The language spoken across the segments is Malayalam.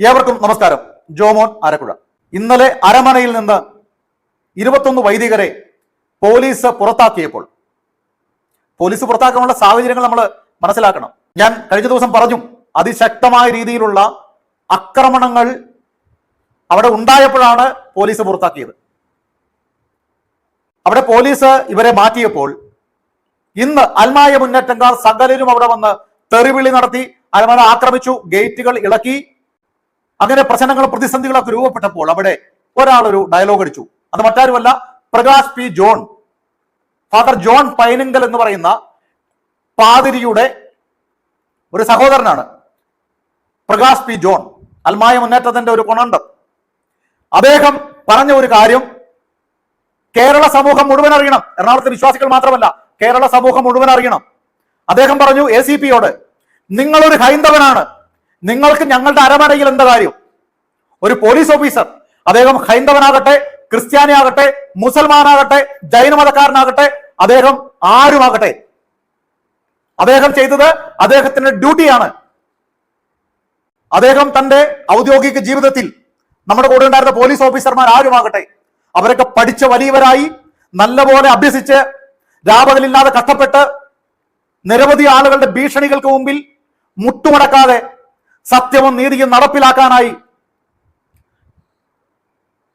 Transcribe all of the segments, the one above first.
ഏവർക്കും നമസ്കാരം. ജോമോൻ ആരക്കുഴ ഇന്നലെ അരമനയിൽ നിന്ന് ഇരുപത്തൊന്ന് വൈദികരെ പോലീസ് പുറത്താക്കിയപ്പോൾ പോലീസ് പുറത്താക്കാനുള്ള സാഹചര്യങ്ങൾ നമ്മൾ മനസ്സിലാക്കണം. ഞാൻ കഴിഞ്ഞ ദിവസം പറഞ്ഞു അതിശക്തമായ രീതിയിലുള്ള ആക്രമണങ്ങൾ അവിടെ ഉണ്ടായപ്പോഴാണ് പോലീസ് പുറത്താക്കിയത്. അവിടെ പോലീസ് ഇവരെ മാറ്റിയപ്പോൾ ഇന്ന് അൽമായ മുന്നേറ്റക്കാർ സകലരും അവിടെ വന്ന് തെറിവിളി നടത്തി അൽമന ആക്രമിച്ചു ഗേറ്റുകൾ ഇളക്കി അങ്ങനെ പ്രശ്നങ്ങളും പ്രതിസന്ധികളൊക്കെ രൂപപ്പെട്ടപ്പോൾ അവിടെ ഒരാൾ ഒരു ഡയലോഗ് അടിച്ചു. അത് മറ്റാരുമല്ല Prakash P John. Father John Painingal എന്ന് പറയുന്ന പാതിരിയുടെ ഒരു സഹോദരനാണ്. പ്രകാശ് പി ജോൺ അൽമായ മുന്നേറ്റത്തിന്റെ ഒരു കൊണണ്ട് അദ്ദേഹം പറഞ്ഞ ഒരു കാര്യം കേരള സമൂഹം മുഴുവൻ അറിയണം. എറണാകുളത്തെ വിശ്വാസികൾ മാത്രമല്ല കേരള സമൂഹം മുഴുവൻ അറിയണം. അദ്ദേഹം പറഞ്ഞു എ സി പിയോട് നിങ്ങളൊരു ഹൈന്ദവനാണ്. നിങ്ങൾക്ക് ഞങ്ങളുടെ അരമനയിൽ എന്താ കാര്യം? ഒരു പോലീസ് ഓഫീസർ അദ്ദേഹം ഹൈന്ദവനാകട്ടെ ക്രിസ്ത്യാനിയാകട്ടെ മുസൽമാനാകട്ടെ ജൈനമതക്കാരനാകട്ടെ അദ്ദേഹം ആരുമാകട്ടെ? അദ്ദേഹം ചെയ്തത് അദ്ദേഹത്തിന്റെ ഡ്യൂട്ടിയാണ്. അദ്ദേഹം തന്റെ ഔദ്യോഗിക ജീവിതത്തിൽ നമ്മുടെ കൂടെ ഉണ്ടായിരുന്ന പോലീസ് ഓഫീസർമാർ ആരുമാകട്ടെ? അവരൊക്കെ പഠിച്ച വലിയവരായി നല്ലപോലെ അഭ്യസിച്ച് രാപകലില്ലാതെ കഷ്ടപ്പെട്ട് നിരവധി ആളുകളുടെ ഭീഷണികൾക്ക് മുമ്പിൽ മുട്ടുമടക്കാതെ സത്യവും നീതിയും നടപ്പിലാക്കാനായി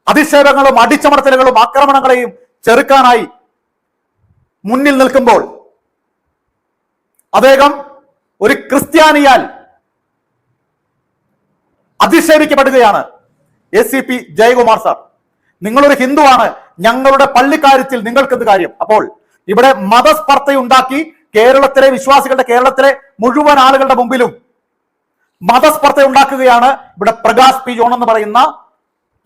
അധിക്ഷേപങ്ങളും അടിച്ചമർത്തലുകളും ആക്രമണങ്ങളെയും ചെറുക്കാനായി മുന്നിൽ നിൽക്കുമ്പോൾ അദ്ദേഹം ഒരു ക്രിസ്ത്യാനിയാൽ അധിക്ഷേപിക്കപ്പെടുകയാണ്. A C P Jayakumar sir നിങ്ങളൊരു ഹിന്ദുവാണ് ഞങ്ങളുടെ പള്ളിക്കാര്യത്തിൽ നിങ്ങൾക്ക് എന്ത് കാര്യം? അപ്പോൾ ഇവിടെ മതസ്പർദ്ധയുണ്ടാക്കി കേരളത്തിലെ വിശ്വാസികളുടെ കേരളത്തിലെ മുഴുവൻ ആളുകളുടെ മുമ്പിലും മതസ്പർദ്ധ ഉണ്ടാക്കുകയാണ് ഇവിടെ പ്രകാശ് പി ജോൺ എന്ന് പറയുന്ന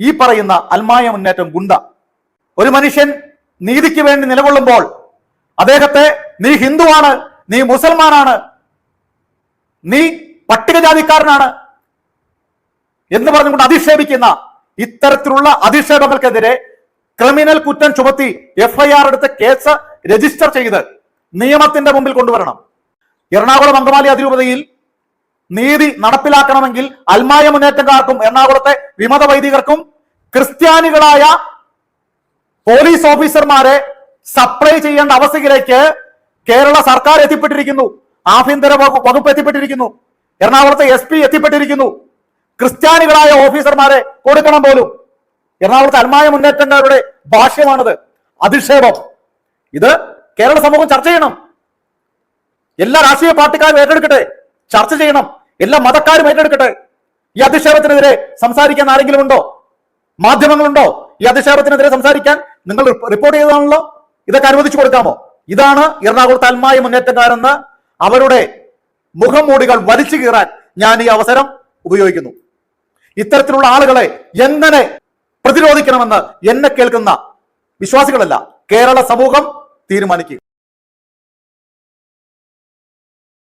ഈ പറയുന്ന അൽമായ മുന്നേറ്റം ഗുണ്ട. ഒരു മനുഷ്യൻ നീതിക്ക് വേണ്ടി നിലകൊള്ളുമ്പോൾ അദ്ദേഹത്തെ നീ ഹിന്ദുവാണ് നീ മുസൽമാനാണ് നീ പട്ടികജാതിക്കാരനാണ് എന്ന് പറഞ്ഞുകൊണ്ട് അധിക്ഷേപിക്കുന്ന ഇത്തരത്തിലുള്ള അധിക്ഷേപങ്ങൾക്കെതിരെ ക്രിമിനൽ കുറ്റം ചുമത്തി എഫ്ഐആർ എടുത്ത് കേസ് രജിസ്റ്റർ ചെയ്ത് നിയമത്തിന്റെ മുമ്പിൽ കൊണ്ടുവരണം. എറണാകുളം അങ്കമാലി അതിരൂപതയിൽ നീതി നടപ്പിലാക്കണമെങ്കിൽ അൽമായ മുന്നേറ്റക്കാർക്കും എറണാകുളത്തെ വിമത വൈദികർക്കും ക്രിസ്ത്യാനികളായ പോലീസ് ഓഫീസർമാരെ സപ്ലൈ ചെയ്യേണ്ട അവസ്ഥയിലേക്ക് കേരള സർക്കാർ എത്തിപ്പെട്ടിരിക്കുന്നു. ആഭ്യന്തര വകു- വകുപ്പ് എത്തിപ്പെട്ടിരിക്കുന്നു. എറണാകുളത്തെ എസ് പി എത്തിപ്പെട്ടിരിക്കുന്നു. ക്രിസ്ത്യാനികളായ ഓഫീസർമാരെ കൊടുക്കണം പോലും. എറണാകുളത്തെ അൽമായ മുന്നേറ്റക്കാരുടെ ഭാഷ്യമാണിത്. അധിക്ഷേപം. ഇത് കേരള സമൂഹം ചർച്ച ചെയ്യണം. എല്ലാ രാഷ്ട്രീയ പാർട്ടിക്കാരും ഏറ്റെടുക്കട്ടെ. ചർച്ച ചെയ്യണം. എല്ലാ മതക്കാരും ഏറ്റെടുക്കട്ടെ. ഈ അധിക്ഷേപത്തിനെതിരെ സംസാരിക്കാൻ ആരെങ്കിലും ഉണ്ടോ? മാധ്യമങ്ങളുണ്ടോ? ഈ അധിക്ഷേപത്തിനെതിരെ സംസാരിക്കാൻ നിങ്ങൾ റിപ്പോർട്ട് ചെയ്തതാണല്ലോ? ഇതൊക്കെ അനുവദിച്ചു കൊടുക്കാമോ? ഇതാണ് എറണാകുളത്ത് അൽമായ മുന്നേറ്റക്കാരെന്ന് അവരുടെ മുഖംമൂടികൾ വലിച്ചു കീറാൻ ഞാൻ ഈ അവസരം ഉപയോഗിക്കുന്നു. ഇത്തരത്തിലുള്ള ആളുകളെ എങ്ങനെ പ്രതിരോധിക്കണമെന്ന് എന്നെ കേൾക്കുന്ന വിശ്വാസികളല്ല കേരള സമൂഹം തീരുമാനിക്കുക